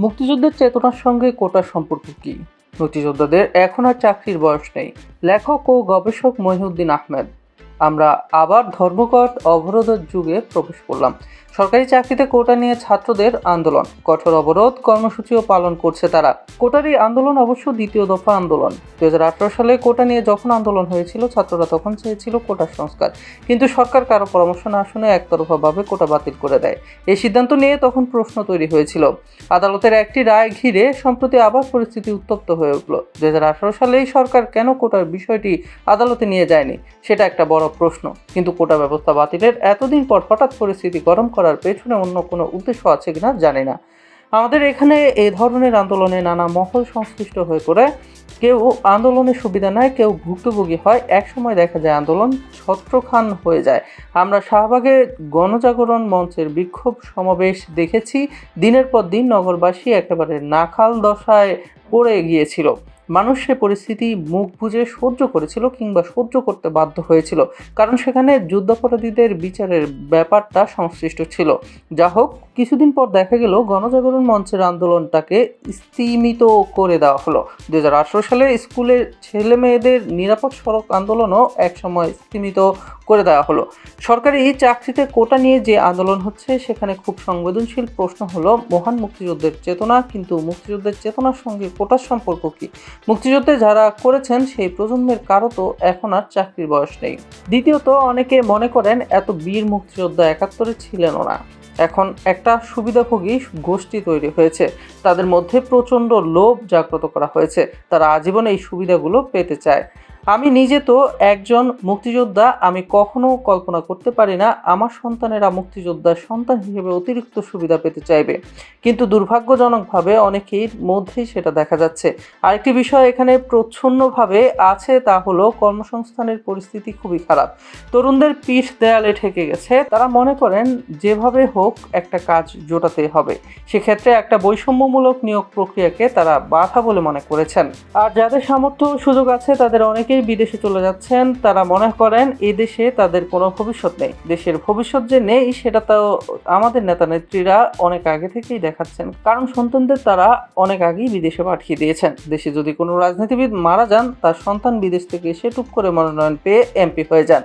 মুক্তিযুদ্ধের চেতনার সঙ্গে কোটার সম্পর্ক কী? মুক্তিযোদ্ধাদের এখন আর চাকরির বয়স নেই। লেখক ও গবেষক মহিউদ্দিন আহমেদ। আমরা আবার ধর্মঘট, অবরোধের যুগে প্রবেশ করলাম। সরকারি চাকরিতে কোটা নিয়ে ছাত্রদের আন্দোলন। কঠোর অবরোধ কর্মসূচিও পালন করছে তারা। কোটার এই আন্দোলন অবশ্য দ্বিতীয় দফা আন্দোলন। দু সালে কোটা নিয়ে যখন আন্দোলন হয়েছিল, ছাত্ররা তখন চেয়েছিল কোটার সংস্কার। কিন্তু সরকার কারও পরামর্শ না শুনে একতরফাভাবে কোটা বাতিল করে দেয়। এই সিদ্ধান্ত নিয়ে তখন প্রশ্ন তৈরি হয়েছিল। আদালতের একটি রায় ঘিরে সম্প্রতি আবার পরিস্থিতি উত্তপ্ত হয়ে উঠল। হাজার আঠারো সালেই সরকার কেন কোটার বিষয়টি আদালতে নিয়ে যায়নি, সেটা একটা বড় প্রশ্ন। কিন্তু কোটা ব্যবস্থা বাতিলের এতদিন পর হঠাৎ পরিস্থিতি গরম করার পেছনে অন্য কোনো উদ্দেশ্য আছে কিনা জানি না। আমাদের এখানে এই ধরনের আন্দোলনে নানা মহল সংশ্লিষ্ট হয়ে পড়ে। কেউ আন্দোলনের সুবিধা নেয়, কেউ ভুক্তভোগী হয়। একসময় দেখা যায় আন্দোলন ছত্রখান হয়ে যায়। আমরা শাহবাগে গণজাগরণ মঞ্চের বিক্ষোভ সমাবেশ দেখেছি। দিনের পর দিন নগরবাসী একেবারে নাখাল দশায় পড়ে গিয়েছিল। মানুষ সে পরিস্থিতি মুখ বুজে সহ্য করেছিল কিংবা সহ্য করতে বাধ্য হয়েছিল, কারণ সেখানে যুদ্ধাপরাধীদের বিচারের ব্যাপারটা সংশ্লিষ্ট ছিল। যা হোক, কিছুদিন পর দেখা গেল গণজাগরণ মঞ্চের আন্দোলনটাকে স্তীমিত করে দেওয়া হলো। দু হাজার আঠেরো সালে স্কুলের ছেলে মেয়েদের নিরাপদ সড়ক আন্দোলনও একসময় স্তীমিত করে দেওয়া হলো। সরকারি চাকরিতে কোটা নিয়ে যে আন্দোলন হচ্ছে, সেখানে খুব সংবেদনশীল প্রশ্ন হলো, মহান মুক্তিযুদ্ধের চেতনা, কিন্তু মুক্তিযুদ্ধের চেতনার সঙ্গে কোটার সম্পর্ক কি? মুক্তিযুদ্ধে যারা করেছেন সেই প্রজন্মের কারও তো এখন আর চাকরির বয়স নেই। দ্বিতীয়ত, অনেকে মনে করেন এত বীর মুক্তিযোদ্ধা একাত্তরে ছিলেন ওরা। এখন একটা সুবিধাভোগী গোষ্ঠী তৈরি হয়েছে। তাদের মধ্যে প্রচণ্ড লোভ জাগ্রত করা হয়েছে। তারা আজীবন এই সুবিধাগুলো পেতে চায়। আমি নিজে তো একজন মুক্তিযোদ্ধা, আমি কখনো কল্পনা করতে পারি না আমার সন্তানেরা মুক্তিযোদ্ধার সন্তান হিসেবে অতিরিক্ত সুবিধা পেতে চাইবে। কিন্তু দুর্ভাগ্যজনকভাবে অনেকের মধ্যেই সেটা দেখা যাচ্ছে। আরেকটি বিষয় এখানে প্রচ্ছন্নভাবে আছে, তা হলো কর্মসংস্থানের পরিস্থিতি খুবই খারাপ। তরুণদের পিঠ দেয়ালে ঠেকে গেছে। তারা মনে করেন যেভাবে হোক একটা কাজ জোটাতে হবে। সেক্ষেত্রে একটা বৈষম্যমূলক নিয়োগ প্রক্রিয়াকে তারা বাধা বলে মনে করেছেন। আর যাদের সামর্থ্য সুযোগ আছে, তাদের অনেকেই বিদেশে চলে যাচ্ছেন, তারা মনে করেন এই দেশে তাদের কোনো ভবিষ্যৎ নেই। দেশের ভবিষ্যৎ যে নেই, সেটা তো আমাদের নেতা নেত্রীরা অনেক আগে থেকেই দেখাচ্ছেন। কারণ সন্তানদের তারা অনেক আগেই বিদেশে পাঠিয়ে দিয়েছেন। দেশে যদি কোনো রাজনীতিবিদ মারা যান, তার সন্তান বিদেশ থেকে এসে টুক করে মনোনয়ন পেয়ে এমপি হয়ে যান।